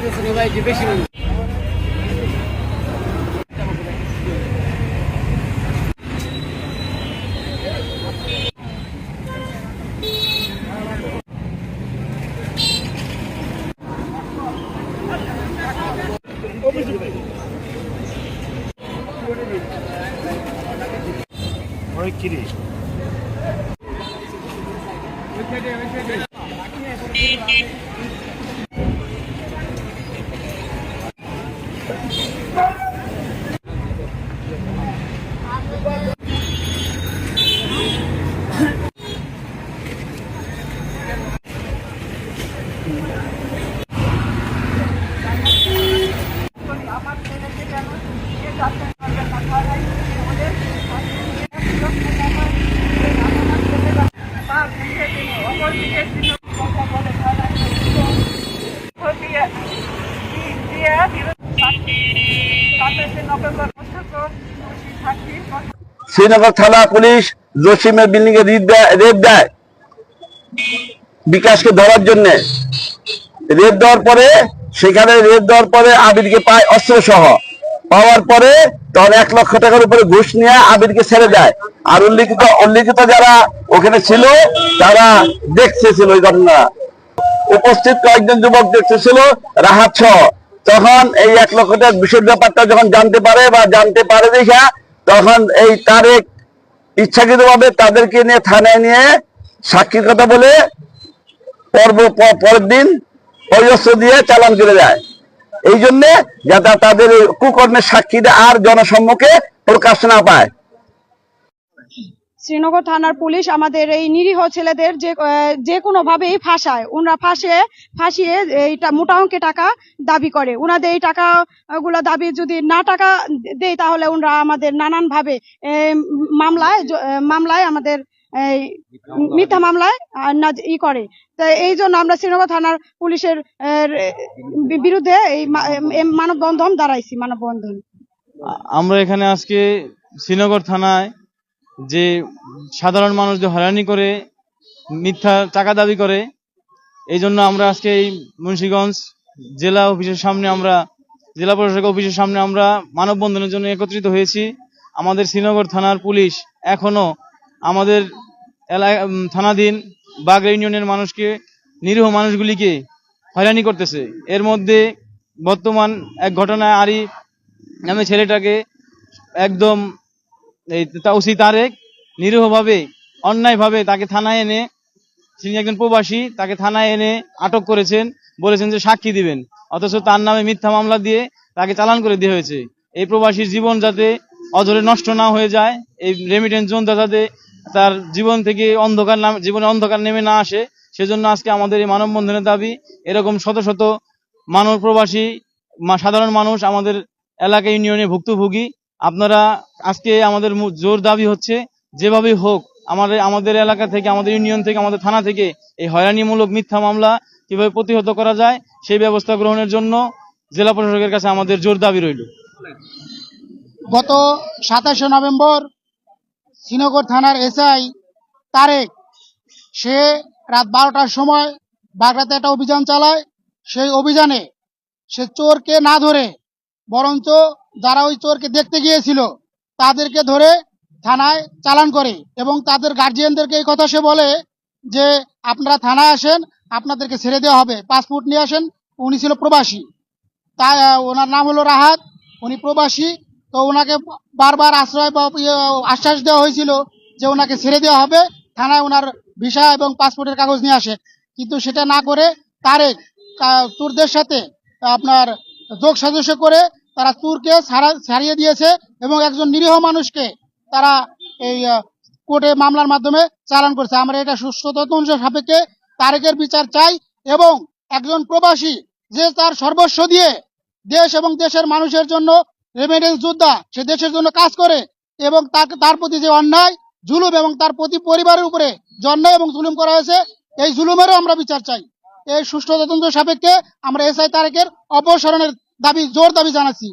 যাচ্ছে না ভাই যে বেশি মানুষ শ্রীনগর থানা পুলিশ জসিমের বিল্ডিং এ রেড দেয়। বিকাশকে ধরার জন্য। রেড দেওয়ার পরে, সেখানে রেড দেওয়ার পরে আবিরকে পায় অস্ত্র সহ পাওয়ার পরে তখন এক লক্ষ টাকার উপরে ঘুষ নিয়ে আবিরকে ছেড়ে দেয়। আর উল্লিখিত উল্লিখিত যারা ওখানে ছিল, তারা দেখছে ছিল ওই ঘটনা। উপস্থিত কয়েকজন যুবক দেখতেছিল, রাহাত তখন এই এক লক্ষ টাকার বিষয় ব্যাপারটা যখন জানতে পারে বা জানতে পারে দেখা, তখন এই তারেক ইচ্ছাকৃত ভাবে তাদেরকে নিয়ে থানায় নিয়ে সাক্ষীর কথা বলে পর্ব পরের দিন ওই দিয়ে চালান করে দেয়। এই জন্যে যাতে তাদের কুকর্মের সাক্ষীটা আর জনসম্মুখে প্রকাশ না পায়। শ্রীনগর থানার পুলিশ আমাদের এই নিরীহ ছেলেদের যে যে কোনো ভাবেই ফাঁসায়। ওনারা ফাঁসে, ফাঁসিয়ে এইটা মোটা অঙ্কে টাকা দাবি করে। ওনাদের এই টাকা গুলো দাবি যদি না টাকা দেয় তাহলে ওনারা আমাদের নানান ভাবে মামলায় মামলায় আমাদের এই মিথ্যা মামলায় ই করে। তো এই জন্য আমরা শ্রীনগর থানার পুলিশের বিরুদ্ধে এই এই মানববন্ধন দাঁড়াইছি, মানববন্ধন। আমরা এখানে আজকে শ্রীনগর থানায় যে সাধারণ মানুষ যে হয়রানি করে, মিথ্যা টাকা দাবি করে, এই জন্য আমরা আজকে এই মুন্সীগঞ্জ জেলা অফিসের সামনে আমরা, জেলা প্রশাসক অফিসের সামনে আমরা মানববন্ধনের জন্য একত্রিত হয়েছি। আমাদের শ্রীনগর থানার পুলিশ এখনও আমাদের এলাকা থানাধীন বাগড়া ইউনিয়নের মানুষকে, নিরীহ মানুষগুলিকে হয়রানি করতেছে। এর মধ্যে বর্তমান এক ঘটনায় আরি নামে ছেলেটাকে একদম এই তাউসি তারেক নিরীহভাবে, অন্যায়ভাবে তাকে থানায় এনে, তিনি একজন প্রবাসী, তাকে থানায় এনে আটক করেছেন, বলেছেন যে সাক্ষী দিবেন। অথচ তার নামে মিথ্যা মামলা দিয়ে তাকে চালান করে দেওয়া হয়েছে। এই প্রবাসীর জীবন যাতে অজরে নষ্ট না হয়ে যায়, এই রেমিটেন্স জোন যাতে তার জীবন থেকে অন্ধকার নাম, জীবনে অন্ধকার নেমে না আসে, সেজন্য আজকে আমাদের এই মানববন্ধনের দাবি, এরকম শত শত মানব প্রবাসী সাধারণ মানুষ আমাদের এলাকা ইউনিয়নে ভুক্তভোগী আপনারা আজকে আমাদের জোর দাবি হচ্ছে, যেভাবেই হোক, আমাদের আমাদের এলাকা থেকে, আমাদের ইউনিয়ন থেকে, আমাদের থানা থেকে এই হয়রানিমূলক মিথ্যা মামলা কীভাবে প্রতিহত করা যায়, সেই ব্যবস্থা গ্রহণের জন্য জেলা প্রশাসকের কাছে আমাদের জোর দাবি রইল। গত সাতাশে নভেম্বর শ্রীনগর থানার এসআই তারেক, সে রাত বারোটার সময় বাগড়াতে একটা অভিযান চালায়। সেই অভিযানে সে চোরকে না ধরে বরঞ্চ যারা ওই চোরকে দেখতে গিয়েছিল তাদেরকে ধরে থানায় চালান করে এবং তাদের গার্জিয়ানদেরকে এই কথা সে বলে যে আপনারা থানায় আসেন আপনাদেরকে ছেড়ে দেওয়া হবে পাসপোর্ট নিয়ে আসেন। উনি ছিল প্রবাসী। তাই ওনার নাম হলো রাহাত উনি প্রবাসী। তো ওনাকে বারবার আশ্রয় বা ইয়ে, আশ্বাস দেওয়া হয়েছিল যে ওনাকে ছেড়ে দেওয়া হবে থানায় ওনার ভিসা এবং পাসপোর্টের কাগজ নিয়ে আসে। কিন্তু সেটা না করে তারেক তুরদের সাথে আপনার যোগ সদস্য করে তারা ছাড়া- ছাড়িয়ে দিয়েছে এবং একজন নিরীহ মানুষকে তারা এই কোর্টে মামলার মাধ্যমে চালান করছে। আমরা এটা সুস্থ তদন্ত সাপেক্ষে তারেকের বিচার চাই এবং একজন প্রবাসী যে তার সর্বস্ব দিয়ে দেশ এবং দেশের মানুষের জন্য রেমিডেন্স যোদ্ধা, সে দেশের জন্য কাজ করে এবং তাকে তার প্রতি যে অন্যায়, জুলুম এবং তার প্রতি পরিবারের উপরে যে এবং জুলুম করা হয়েছে, এই জুলুমেরও আমরা বিচার চাই। এই সুষ্ঠু তদন্ত সাপেক্ষে আমরা এসআই তারেকের অপসারণের দাবি জোর দাবি জানাচ্ছি।